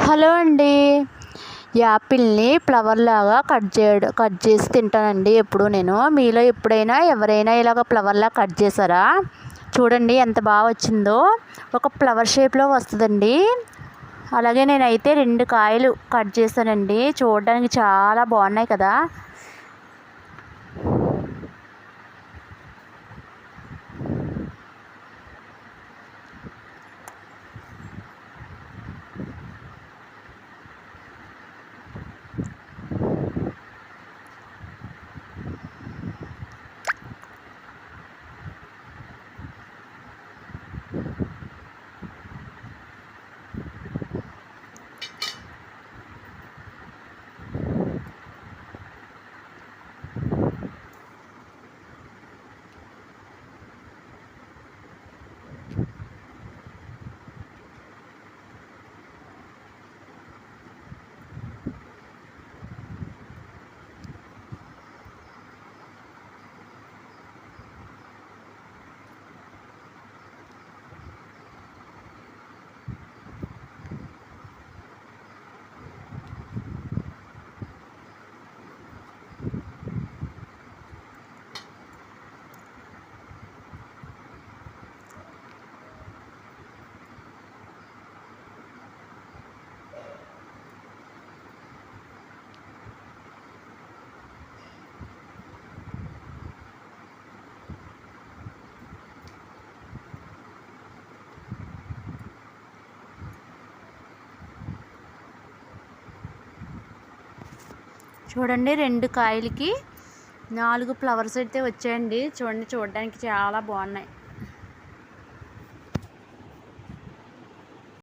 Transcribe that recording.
Hello అండి. యాపిల్ని flower లాగా కట్ చేయడం కట్ చేసి తింటానండి ఎప్పుడు నేను. మీలో ఎప్పుడైనా ఎవరైనా ఇలాగ ఫ్లవర్లా కట్ చేశారా? చూడండి ఎంత బాగా వచ్చిందో. ఒక ఫ్లవర్ షేప్లో వస్తుందండి. అలాగే నేనైతే రెండు కాయలు కట్ చేశానండి. చూడడానికి చాలా బాగున్నాయి కదా. చూడండి రెండు కాయలకి నాలుగు ఫ్లవర్స్ అయితే వచ్చాయండి. చూడండి చూడడానికి చాలా బాగున్నాయి.